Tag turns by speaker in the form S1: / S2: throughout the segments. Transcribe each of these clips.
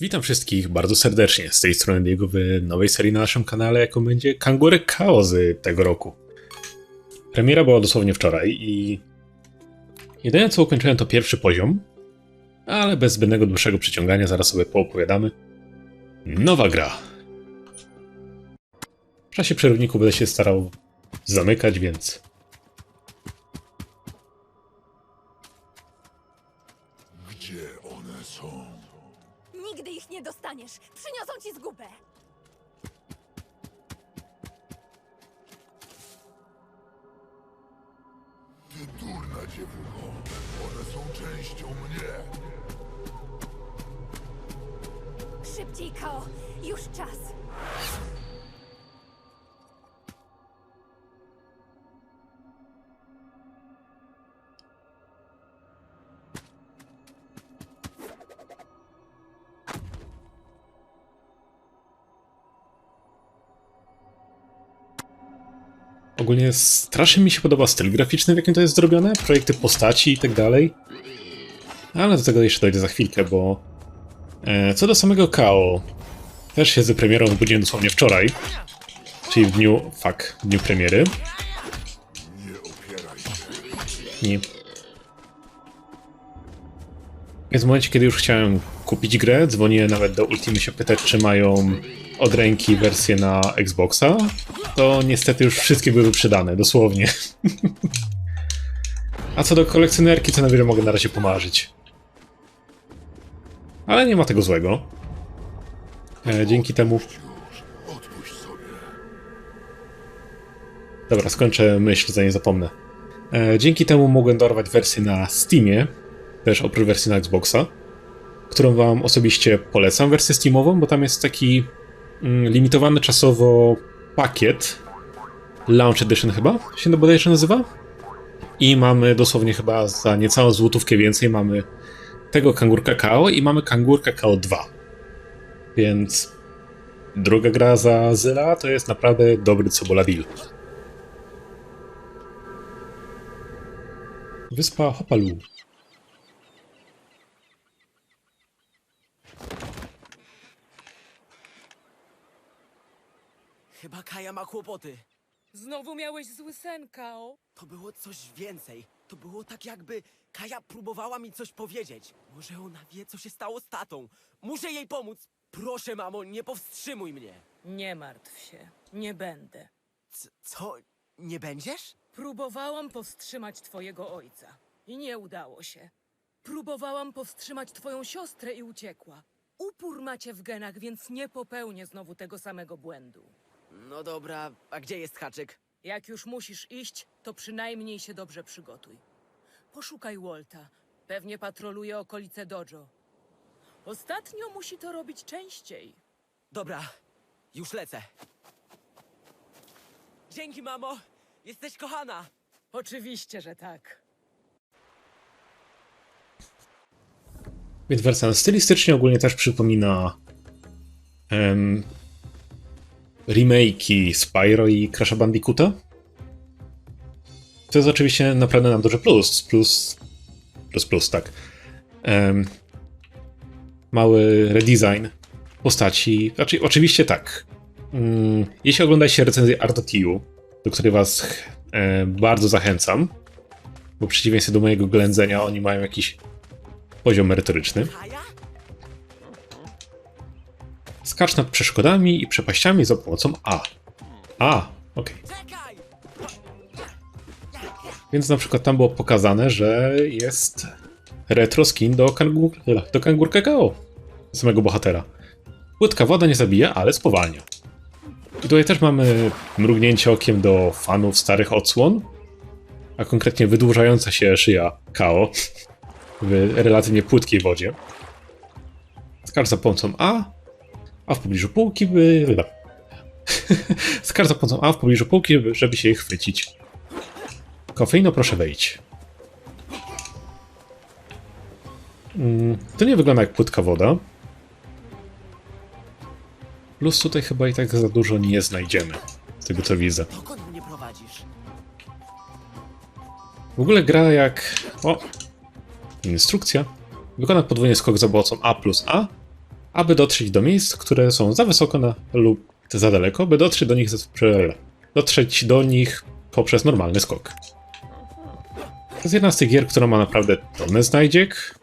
S1: Witam wszystkich bardzo serdecznie. Z tej strony Diego w nowej serii na naszym kanale, jaką będzie Kangurek Chaosy tego roku. Premiera była dosłownie wczoraj i jedyne co ukończyłem to pierwszy poziom, ale bez zbędnego dłuższego przyciągania zaraz sobie poopowiadamy. Nowa gra. W czasie przerywniku będę się starał zamykać, więc
S2: nie dostaniesz! Przyniosą ci zgubę!
S3: Ty durna dziewucho. One są częścią mnie.
S2: Szybciej, Kao! Już czas!
S1: Ogólnie strasznie mi się podoba styl graficzny, w jakim to jest zrobione, projekty postaci i tak dalej. Ale do tego jeszcze dojdę za chwilkę, bo e, co do samego KO, też się z premierą obudziłem dosłownie wczoraj, czyli w dniu, fuck, w dniu premiery.
S3: Nie.
S1: Więc w momencie, kiedy już chciałem kupić grę, dzwoniłem nawet do Ultimy się pytać, czy mają od ręki wersję na Xboxa, to niestety już wszystkie były przydane, dosłownie. A co do kolekcjonerki, to na wiele mogę na razie pomarzyć. Ale nie ma tego złego. E, dzięki temu... Dobra, skończę myśl, zanim zapomnę. E, dzięki temu mogłem dorwać wersję na Steamie, też oprócz wersji na Xboxa, którą wam osobiście polecam, wersję Steamową, bo tam jest taki limitowany czasowo pakiet, Launch Edition chyba się to bodajże nazywa, i mamy dosłownie chyba za niecałą złotówkę więcej, mamy tego Kangurka KO i mamy Kangurka KO 2. Więc druga gra za Zyla to jest naprawdę dobry Cebola deal. Wyspa Hopalu.
S4: Chyba Kaja ma kłopoty.
S5: Znowu miałeś zły sen, Kao?
S4: To było coś więcej. To było tak jakby Kaja próbowała mi coś powiedzieć. Może ona wie, co się stało z tatą. Muszę jej pomóc. Proszę, mamo, nie powstrzymuj mnie.
S5: Nie martw się, nie będę.
S4: C co? Nie będziesz?
S5: Próbowałam powstrzymać twojego ojca i nie udało się. Próbowałam powstrzymać twoją siostrę i uciekła. Upór macie w genach, więc nie popełnię znowu tego samego błędu.
S4: No dobra, a gdzie jest haczyk?
S5: Jak już musisz iść, to przynajmniej się dobrze przygotuj. Poszukaj Walta. Pewnie patroluje okolice Dojo. Ostatnio musi to robić częściej.
S4: Dobra, już lecę. Dzięki, mamo. Jesteś kochana.
S5: Oczywiście, że tak.
S1: Więc wracając, stylistycznie ogólnie też przypomina um, remake'i Spyro i Crash'a Bandicoota. To jest oczywiście naprawdę nam duży plus. Plus, plus, plus tak. Em, mały redesign postaci. Znaczy, oczywiście tak. Mm, jeśli oglądacie recenzję Artotiu, do której was e, bardzo zachęcam, bo w przeciwieństwie do mojego ględzenia, oni mają jakiś poziom merytoryczny. Skacz nad przeszkodami i przepaściami za pomocą A. A, okej.
S4: Czekaj!
S1: Więc na przykład tam było pokazane, że jest retro skin do, kangur, do kangurka KO. Samego bohatera. Płytka woda nie zabija, ale spowalnia. I tutaj też mamy mrugnięcie okiem do fanów starych odsłon, a konkretnie wydłużająca się szyja KO w relatywnie płytkiej wodzie. Skacz za pomocą A, a w pobliżu półki by... Skacz za pomocą A w pobliżu półki, żeby się ich chwycić. Kofeino, proszę wejdź. Mm, To nie wygląda jak płytka woda. Plus tutaj chyba i tak za dużo nie znajdziemy. Z tego co widzę. W ogóle gra jak... O! Instrukcja. Wykona podwójny skok za pomocą A plus A, aby dotrzeć do miejsc, które są za wysoko na, lub za daleko, by dotrzeć do nich, dotrzeć do nich poprzez normalny skok. To jest jedna z tych gier, która ma naprawdę tonę znajdziek,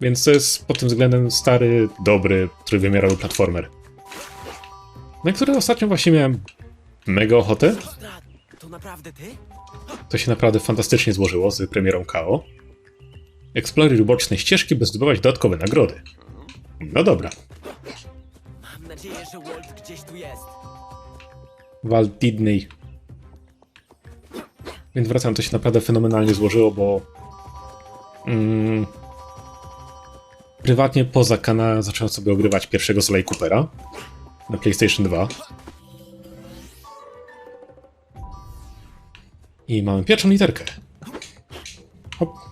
S1: więc to jest pod tym względem stary, dobry, trójwymiarowy platformer. Na który ostatnio właśnie miałem mega ochotę.
S4: To
S1: się naprawdę fantastycznie złożyło z premierą KO. Eksploruj boczne ścieżki, by zdobywać dodatkowe nagrody. No dobra.
S4: Mam nadzieję, że Walt gdzieś tu jest.
S1: Walt. Więc wracam, to się naprawdę fenomenalnie złożyło, bo... Mm, prywatnie poza kanałem zacząłem sobie ogrywać pierwszego Sly Coopera na PlayStation 2. I mamy pierwszą literkę. Hop.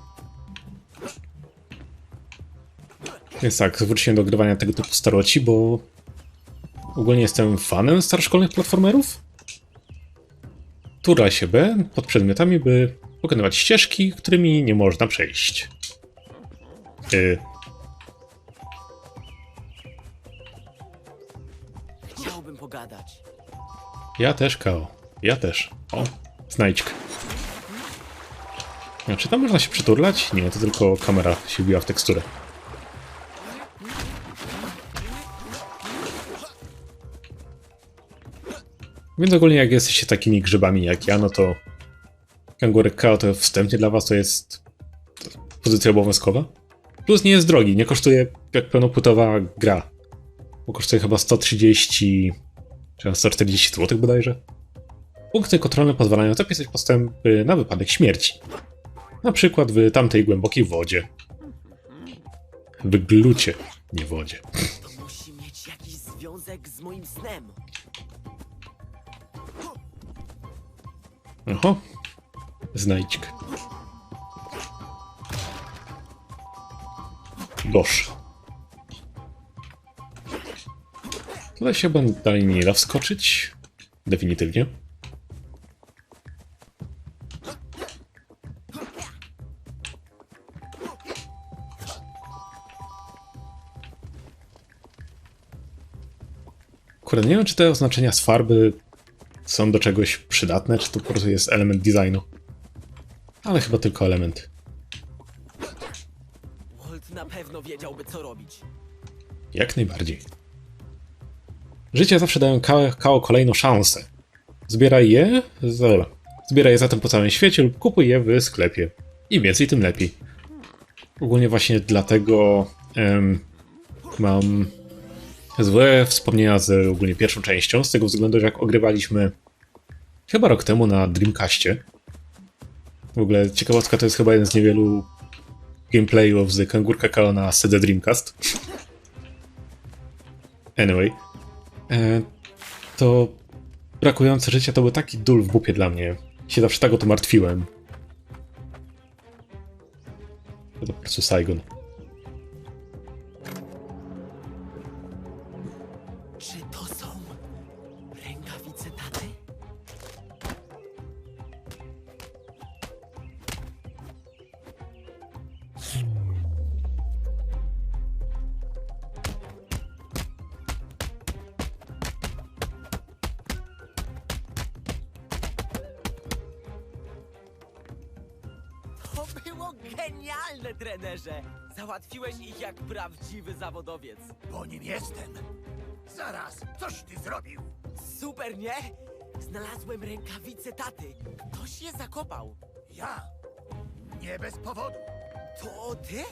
S1: Więc tak, zwróciłem do ogrywania tego typu staroci, bo ogólnie jestem fanem staroszkolnych platformerów. Turla się B pod przedmiotami, by pokonywać ścieżki, którymi nie można przejść. Y,
S4: Chciałbym pogadać.
S1: ja też, Kao. Ja też. O, znajdźka. Czy tam można się przyturlać? Nie, to tylko kamera się wbiła w teksturę. Więc ogólnie jak jesteście takimi grzybami jak ja, no to Kangurek Kao to wstępnie dla was to jest pozycja obowiązkowa. Plus nie jest drogi, nie kosztuje jak pełnopłytowa gra. Bo kosztuje chyba 130 czy 140 zł bodajże. Punkty kontrolne pozwalają zapisać postępy na wypadek śmierci. Na przykład w tamtej głębokiej wodzie. W glucie, nie wodzie.
S4: To musi mieć jakiś związek z moim snem.
S1: Oho. Znajdźkę. Gosz. Tutaj się chyba dalej nie da wskoczyć. Definitywnie. Kurde, nie wiem, czy te oznaczenia z farby są do czegoś przydatne, czy to po prostu jest element designu. Ale chyba tylko element.
S4: Walt na pewno wiedziałby, co robić.
S1: Jak najbardziej. Życie zawsze dają Kao, kolejną szansę. Zbieraj je, zbieraj je zatem po całym świecie lub kupuj je w sklepie. Im więcej, tym lepiej. Ogólnie właśnie dlatego em, mam złe wspomnienia z ogólnie pierwszą częścią, z tego względu, że jak ogrywaliśmy chyba rok temu na Dreamcastie. W ogóle ciekawostka to jest chyba jeden z niewielu gameplayów z Kangur Kakao na CD Dreamcast. Anyway, e, to brakujące życia to był taki dól w bupie dla mnie. Się zawsze tak o to martwiłem. To po prostu Saigon.
S4: To było genialne, trenerze! Załatwiłeś ich jak prawdziwy zawodowiec.
S3: Bo nim jestem. Zaraz, coś ty zrobił.
S4: Super, nie? Znalazłem rękawice taty. Ktoś je zakopał.
S3: Ja. Nie bez powodu.
S4: To ty?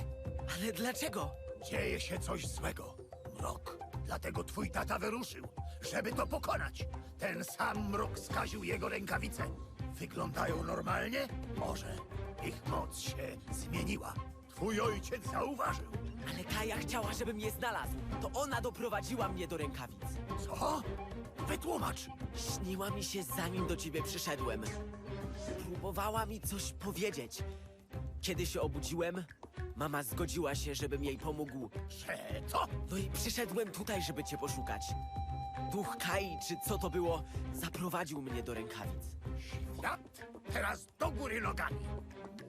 S4: Ale dlaczego?
S3: Dzieje się coś złego. Mrok. Dlatego twój tata wyruszył, żeby to pokonać. Ten sam mrok skaził jego rękawice. Wyglądają normalnie? Może. Ich moc się zmieniła. Twój ojciec zauważył.
S4: Ale Kaja chciała, żebym je znalazł. To ona doprowadziła mnie do rękawic.
S3: Co? Wytłumacz.
S4: Śniła mi się zanim do ciebie przyszedłem. Próbowała mi coś powiedzieć. Kiedy się obudziłem, mama zgodziła się, żebym jej pomógł.
S3: Że co?
S4: No i przyszedłem tutaj, żeby cię poszukać. Duch Kai, czy co to było, zaprowadził mnie do rękawic.
S3: Świat teraz do góry nogami.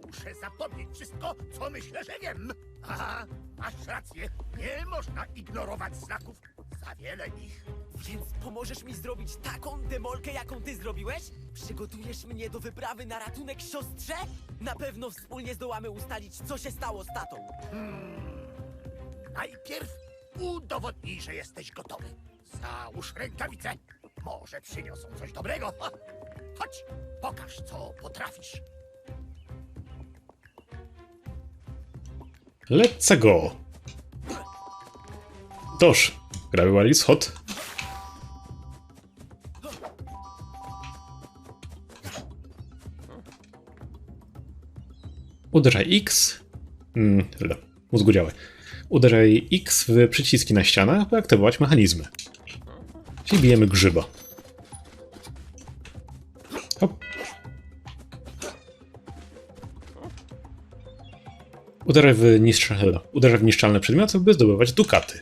S3: Muszę zapomnieć wszystko, co myślę, że wiem. Aha, masz rację. Nie można ignorować znaków. Za wiele ich.
S4: Więc pomożesz mi zrobić taką demolkę, jaką ty zrobiłeś? Przygotujesz mnie do wyprawy na ratunek siostrze? Na pewno wspólnie zdołamy ustalić, co się stało z tatą.
S3: Najpierw udowodnij, że jesteś gotowy. Załóż rękawice. Może przyniosą coś dobrego. Ha. Chodź, pokaż, co potrafisz.
S1: Let's go! Toż, graby Alice Hot. Uderzaj X. Mm, mózgu działaj. Uderzaj X w przyciski na ścianach, by aktywować mechanizmy. Czyli bijemy grzyba. Hop. Uderzaj w, niszcz- uderzaj w niszczalne przedmioty, by zdobywać dukaty.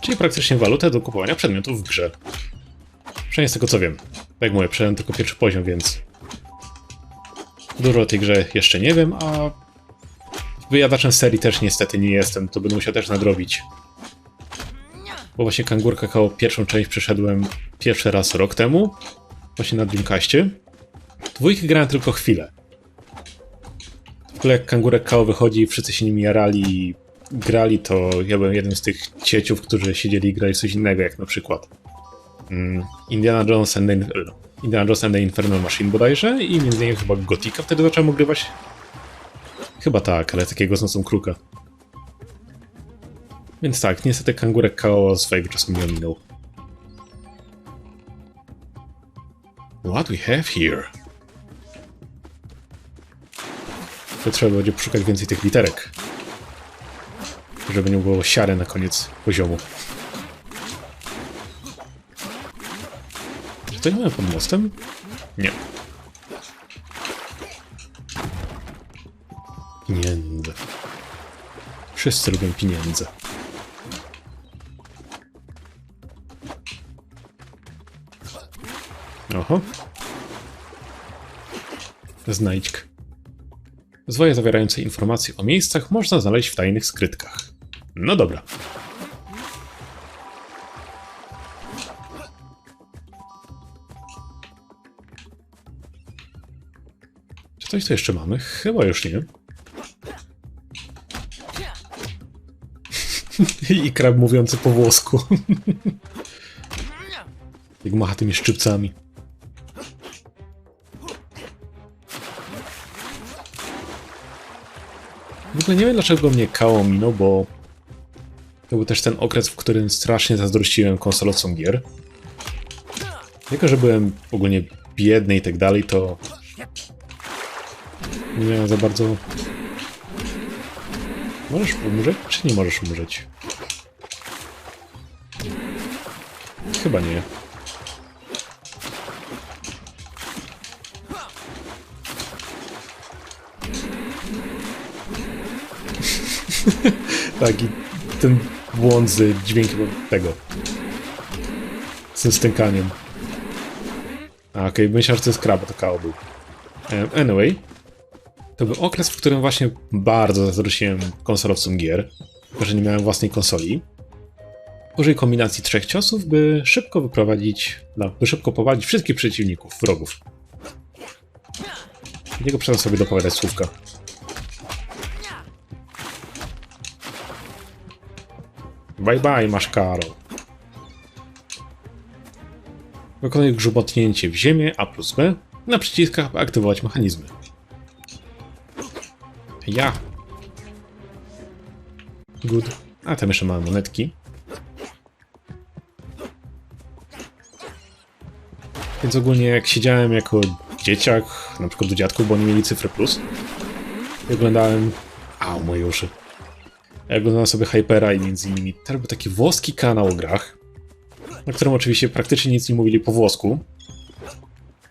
S1: Czyli praktycznie walutę do kupowania przedmiotów w grze. Przynajmniej z tego co wiem. Tak jak mówię, przeszedłem tylko pierwszy poziom, więc dużo o tej grze jeszcze nie wiem, a wyjadaczem serii też niestety nie jestem, to będę musiał też nadrobić. Bo właśnie Kangur Kakao pierwszą część przeszedłem pierwszy raz rok temu, właśnie na Dreamcastie. Dwójki grałem tylko chwilę. W ogóle jak Kangurek Kao wychodzi wszyscy się nim jarali i grali, to ja byłem jednym z tych cieciów, którzy siedzieli i grali coś innego, jak na przykład mm, Indiana Jones and the, no, Indiana Jones and the Infernal Machine bodajże i między innymi chyba Gotika wtedy zacząłem ogrywać. Chyba tak, ale takiego z nocą kruka. Więc tak, niestety Kangurek Kao swojego czasu nie ominął. What we have here? To trzeba będzie poszukać więcej tych literek. Żeby nie było siary na koniec poziomu. Czy to nie mamy pod mostem? Nie. Pieniądze. Wszyscy lubią pieniądze. Oho. Znajdźka. Zwoje zawierające informacje o miejscach można znaleźć w tajnych skrytkach. No dobra. Czy coś tu jeszcze mamy? Chyba już nie. I krab mówiący po włosku. Jak macha tymi szczypcami. Ogóle nie wiem dlaczego mnie Kao minął, bo to był też ten okres, w którym strasznie zazdrościłem konsolowcom gier. Jako, że byłem ogólnie biedny i tak dalej, to nie miałem za bardzo... Możesz umrzeć, czy nie możesz umrzeć? Chyba nie. Tak, i ten błąd z dźwiękiem tego. Z tym stękaniem. A, okej, myślałem, że to jest krab, to kao był. Anyway, to był okres, w którym właśnie bardzo zazdrościłem konsolowcom gier, tylko że nie miałem własnej konsoli. Użyj kombinacji trzech ciosów, by szybko wyprowadzić, no, by szybko powalić wszystkich przeciwników, wrogów. Dlatego przestań sobie dopowiadać słówka. Bye bye, masz karo. Wykonuj grzmotnięcie w ziemię A plus B na przyciskach, aktywować mechanizmy. Ja. Good. A tam jeszcze mamy monetki. Więc ogólnie jak siedziałem jako dzieciak, na przykład do dziadków, bo oni mieli cyfrę plus, i oglądałem... Au, moje uszy. Ja oglądałem sobie Hypera i między innymi był taki włoski kanał o grach, na którym oczywiście praktycznie nic nie mówili po włosku.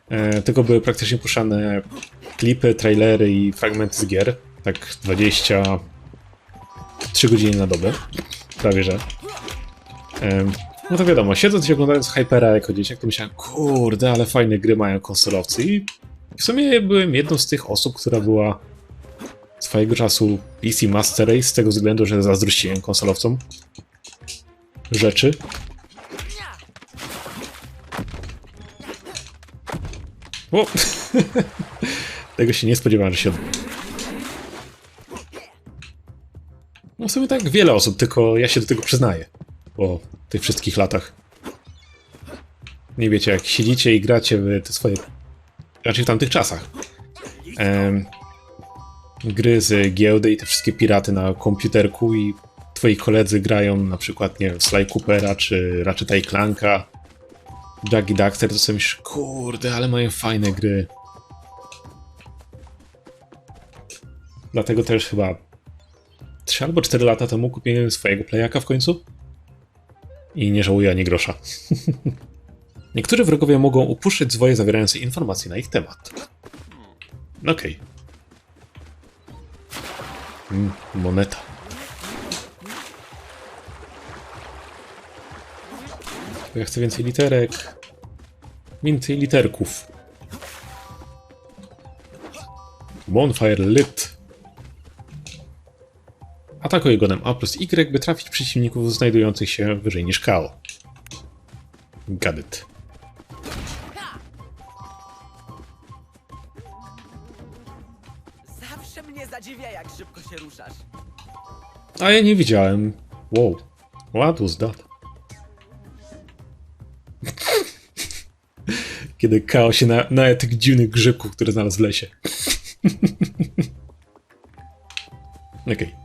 S1: E, tylko były praktycznie puszczane klipy, trailery i fragmenty z gier. Tak 23 godziny na dobę. Prawie że. Em, No to wiadomo, siedząc i oglądając Hypera jako dzieciak, to myślałem, kurde, ale fajne gry mają konsolowcy i w sumie byłem jedną z tych osób, która była swojego czasu PC Master Race z tego względu, że zazdrościłem konsolowcom rzeczy. O! tego się nie spodziewałem, że się. No w sumie tak wiele osób, tylko ja się do tego przyznaję. Po tych wszystkich latach. Nie wiecie, jak siedzicie i gracie w te swoje... Raczej w tamtych czasach. Em, gry z giełdy i te wszystkie piraty na komputerku i twoi koledzy grają na przykład, nie wiem, Sly Coopera czy Ratchet Clanka, i Daxter, to sobie myślisz, kurde, ale mają fajne gry. Dlatego też chyba 3 albo 4 lata temu kupiłem swojego playaka w końcu. I nie żałuję ani grosza. Niektórzy wrogowie mogą upuszczać zwoje zawierające informacje na ich temat. Okej. Mm, moneta. Ja chcę więcej literek. Więcej literków. Bonfire lit. Atakuj gonem A plus Y, by trafić przeciwników znajdujących się wyżej niż KO. Got A ja nie widziałem. Wow. What was that? Kiedy KO się na, na tych dziwnych grzybków, które znalazł w lesie. Okej.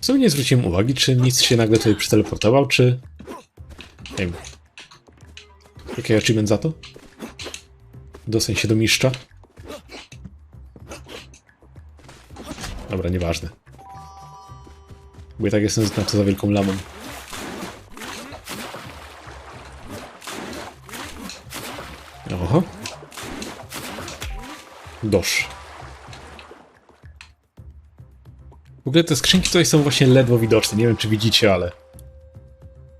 S1: W sumie nie zwróciłem uwagi, czy nic się nagle tutaj przeteleportował, czy... Nie wiem. Jaki achievement za to? Dostań się do mistrza. Dobra, nieważne. Bo i tak jestem na to za wielką lamą. Oho. Dosz. W ogóle te skrzynki tutaj są właśnie ledwo widoczne. Nie wiem, czy widzicie, ale...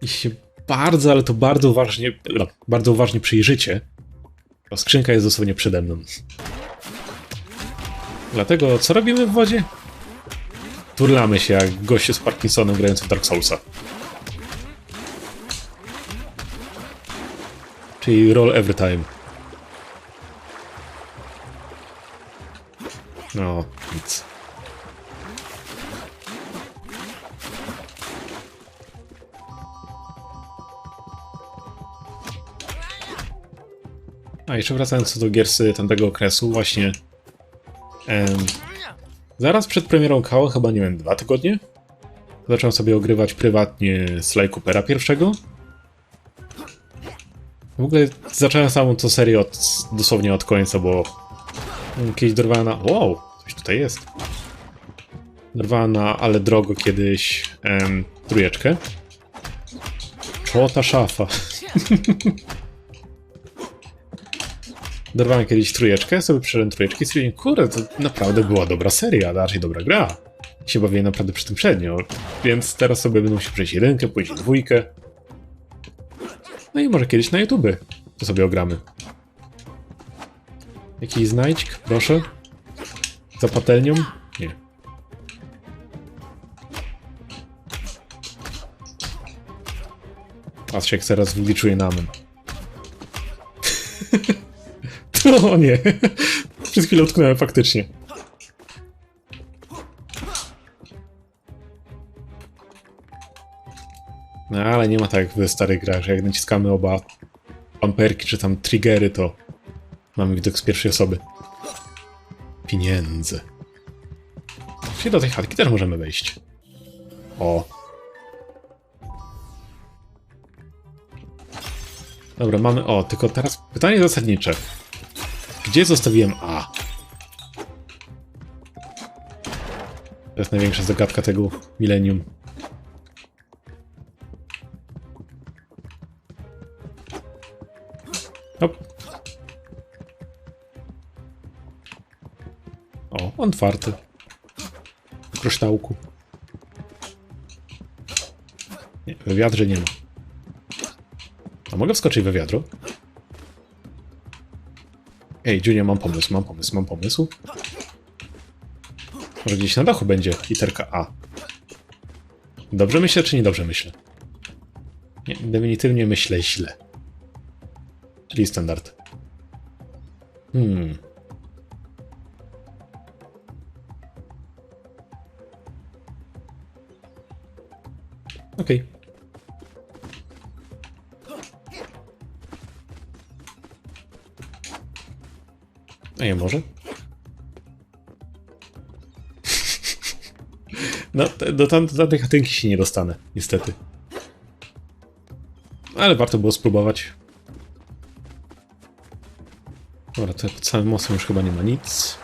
S1: Jeśli się bardzo, ale to bardzo uważnie, bardzo uważnie przyjrzycie, to skrzynka jest dosłownie przede mną. Dlatego, co robimy w wodzie? Turlamy się jak goście z Parkinsonem grający w Dark Soulsa. Czyli roll every time. No, nic. A jeszcze wracając do gier z tamtego okresu, właśnie em, zaraz przed premierą KO, chyba nie wiem, dwa tygodnie, zacząłem sobie ogrywać prywatnie Sly Coopera pierwszego. W ogóle zacząłem samą tą serię od, dosłownie od końca, bo kiedyś dorwałem na... Wow, coś tutaj jest. Dorwałem na Ale Drogo kiedyś em, trójeczkę. Człota szafa. Dorwałem kiedyś trójeczkę, sobie przeszedłem trójeczki i stwierdziłem, kurde, to naprawdę była dobra seria, a raczej dobra gra. I się bawiłem naprawdę przy tym przednio, więc teraz sobie będę musiał przejść jedynkę, później dwójkę. No i może kiedyś na YouTube to sobie ogramy. Jakiś znajdź, proszę. Za patelnią? Nie. Patrzcie, jak teraz wliczuje namen. O nie. Przez chwilę utknąłem faktycznie. No ale nie ma tak jak w starych grach, że jak naciskamy oba amperki czy tam triggery, to mamy widok z pierwszej osoby. Pieniędzy. Czyli do tej chatki też możemy wejść. O. Dobra, mamy... O, tylko teraz pytanie zasadnicze. Gdzie zostawiłem A? To jest największa zagadka tego milenium. Hop. O, on otwarty. W kryształku. Nie. we wiadrze nie ma. A mogę wskoczyć we wiadro? Ej, Junia, mam pomysł, mam pomysł, mam pomysł. Może gdzieś na dachu będzie literka A. Dobrze myślę, czy niedobrze myślę? Nie, definitywnie myślę źle. Czyli standard. Hmm. Ja może? No, do, tam, do tej chatynki się nie dostanę, niestety. Ale warto było spróbować. Dobra, tutaj pod samym mostem już chyba nie ma nic.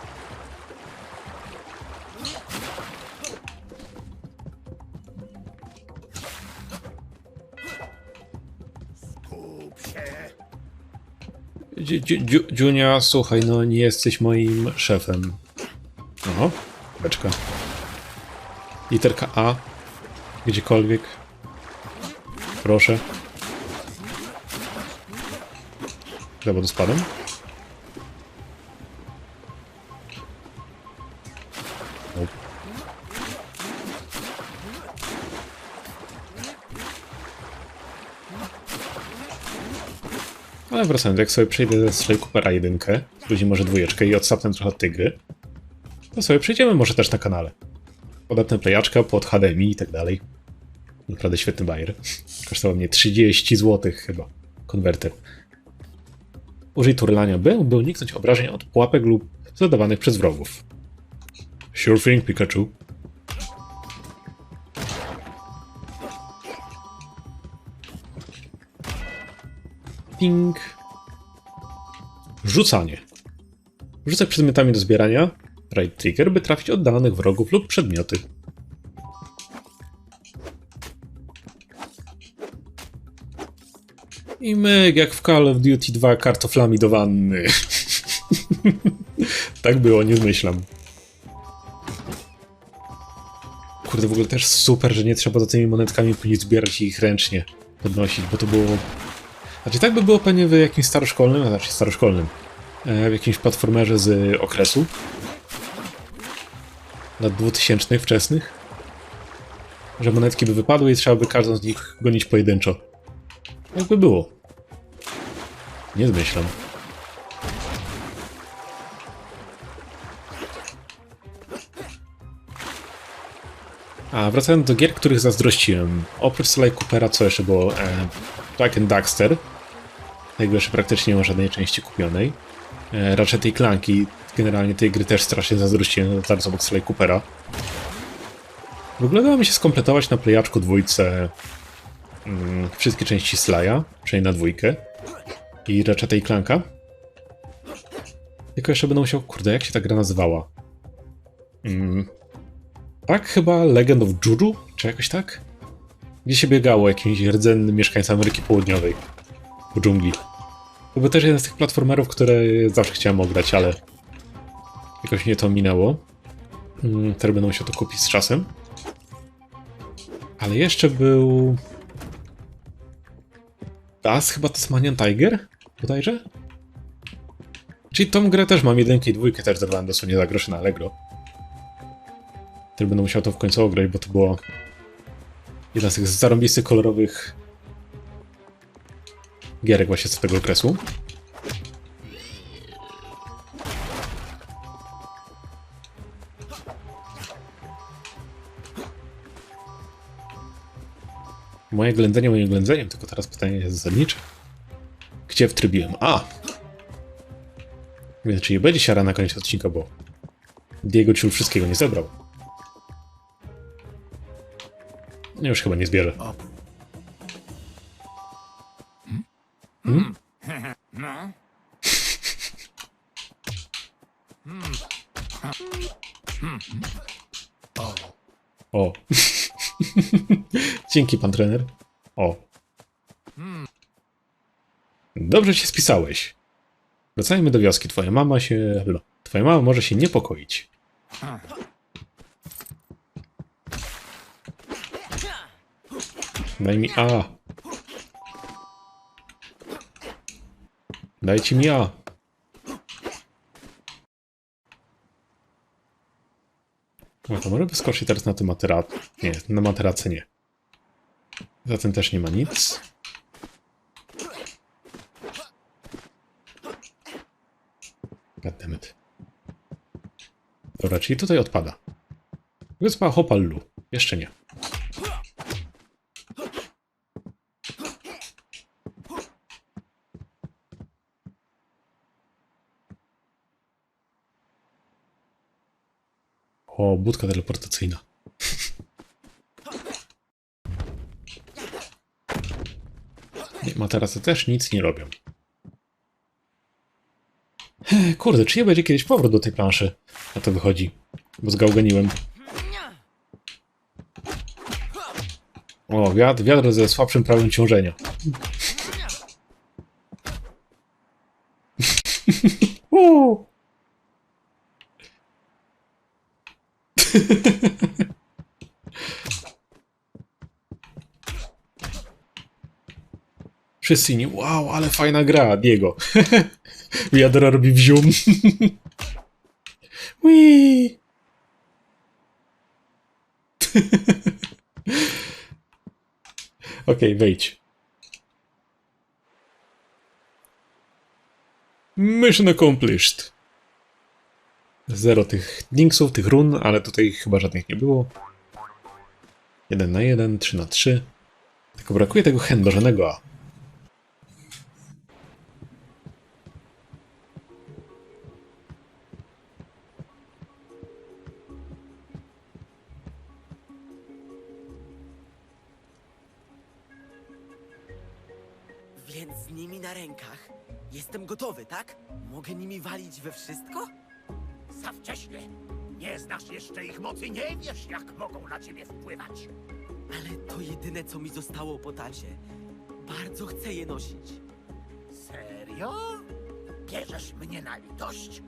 S1: Dziunia, słuchaj, no nie jesteś moim szefem. No, beczka. Literka A. Gdziekolwiek. Proszę. Za wodospadem. Nope. Ale wracając, jak sobie przejdę ze Coopera 1, później może dwójeczkę i odsapnę trochę od tej gry, to sobie przejdziemy może też na kanale. Podepnę playaczka pod HDMI i tak dalej. Naprawdę świetny bajer. Kosztował mnie 30 zł chyba. Konwerter. Użyj turlania B, by uniknąć obrażeń od pułapek lub zadawanych przez wrogów. Sure thing, Pikachu. Ping. Rzucanie. Przedmiotami do zbierania. Right trigger, by trafić oddalonych wrogów lub przedmioty. I myk, jak w Call of Duty 2 kartoflami do wanny. tak było, nie zmyślam. Kurde, w ogóle też super, że nie trzeba za tymi monetkami później zbierać i ich ręcznie podnosić, bo to było... Znaczy tak by było pewnie w jakimś staroszkolnym, znaczy staroszkolnym, e, w jakimś platformerze z okresu lat 2000 wczesnych, że monetki by wypadły i trzeba by każdą z nich gonić pojedynczo. Jakby było. Nie zmyślam. A wracając do gier, których zazdrościłem. Oprócz Sly Coopera, co jeszcze było? E, and Daxter. Jeszcze praktycznie nie ma żadnej części kupionej. E, Ratchet i Clanki. Generalnie tej gry też strasznie zazdrościłem, zaraz obok Sly Coopera. W ogóle udało mi się skompletować na playaczku dwójce mm, wszystkie części Sly'a, czyli na dwójkę. I Ratchet i Clanka. Tylko jeszcze będę musiał... Kurde, jak się ta gra nazywała? Mm, tak, chyba Legend of Juju? Czy jakoś tak? Gdzie się biegało jakimś rdzennym mieszkańcem Ameryki Południowej. Po dżungli. To był też jeden z tych platformerów, które zawsze chciałem ograć, ale jakoś mnie to minęło. Mm, Teraz będę musiał to kupić z czasem. Ale jeszcze był... Das chyba Tasmanian Tiger? Bodajże? Czyli tą grę też mam, jedynkę i dwójkę też dawałem dosłownie za grosze na Allegro. Też będę musiał to w końcu ograć, bo to było jedna z tych zarąbistych, kolorowych gierek właśnie z tego okresu. Moje ględzenie moim ględzeniem, tylko teraz pytanie jest zasadnicze. Gdzie wtrybiłem? A! Więc czy nie będzie siara na koniec odcinka, bo Diego Ciul wszystkiego nie zebrał. No Już chyba nie zbierze. Dzięki, pan trener. O. Dobrze się spisałeś. Wracajmy do wioski. Twoja mama się... no, Twoja mama może się niepokoić. Daj mi A. Dajcie mi A. No to może wyskoczyć teraz na tym materacu. Nie, na materace nie. Za tym też nie ma nic. Goddammit. Dobra, czyli tutaj odpada. Wyspa Hopallu. Jeszcze nie. O, budka teleportacyjna. Nie, materace też nic nie robią. Kurde, czy nie będzie kiedyś powrót do tej planszy? Na to wychodzi, bo zgałganiłem. O, wiatr, wiatr ze słabszym prawem ciążenia. Wszyscy inni, wow, ale fajna gra, Diego. Wiadro robi wzium. Whee! Okej, wejdź. Mission accomplished. Zero tych dinksów, tych run, ale tutaj chyba żadnych nie było. 1 na 1, 3 na 3. Tylko brakuje tego chędożonego A.
S4: Więc z nimi na rękach jestem gotowy, tak? Mogę nimi walić we wszystko?
S3: Za wcześnie. Nie znasz jeszcze ich mocy, nie wiesz, jak mogą na ciebie wpływać.
S4: Ale to jedyne, co mi zostało po tacie. Bardzo chcę je nosić.
S3: Serio? Bierzesz mnie na litość?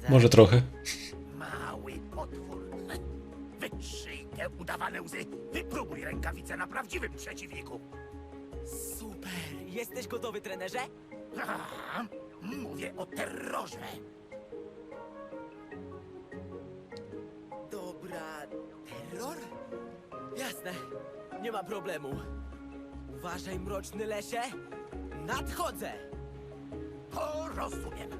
S4: Tak.
S1: Może trochę.
S3: Mały potwór. Wytrzyj te udawane łzy. Wypróbuj rękawice na prawdziwym przeciwniku.
S4: Jesteś gotowy, trenerze?
S3: Mówię o terrorze.
S4: Dobra, terror? Jasne, nie ma problemu. Uważaj, mroczny lesie. Nadchodzę!
S3: To rozumiem.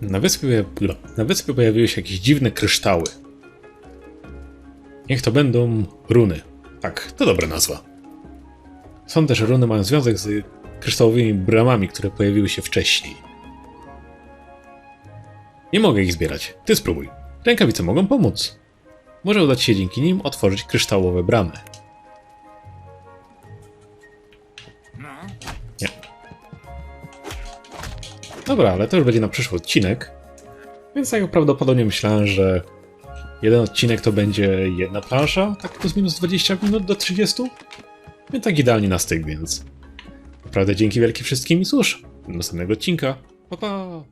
S1: Na wyspie, na wyspie pojawiły się jakieś dziwne kryształy. Niech to będą runy. Tak, to dobra nazwa. Są też runy mają związek z kryształowymi bramami, które pojawiły się wcześniej. Nie mogę ich zbierać. Ty spróbuj. Rękawice mogą pomóc. Może uda ci się dzięki nim otworzyć kryształowe bramy. Nie. Dobra, ale to już będzie na przyszły odcinek. Więc tak prawdopodobnie myślałem, że jeden odcinek to będzie jedna plansza, tak plus minus 20 minut do 30. Więc tak idealnie na styk, więc. Naprawdę dzięki wielkie wszystkim i cóż, do następnego odcinka. Pa pa!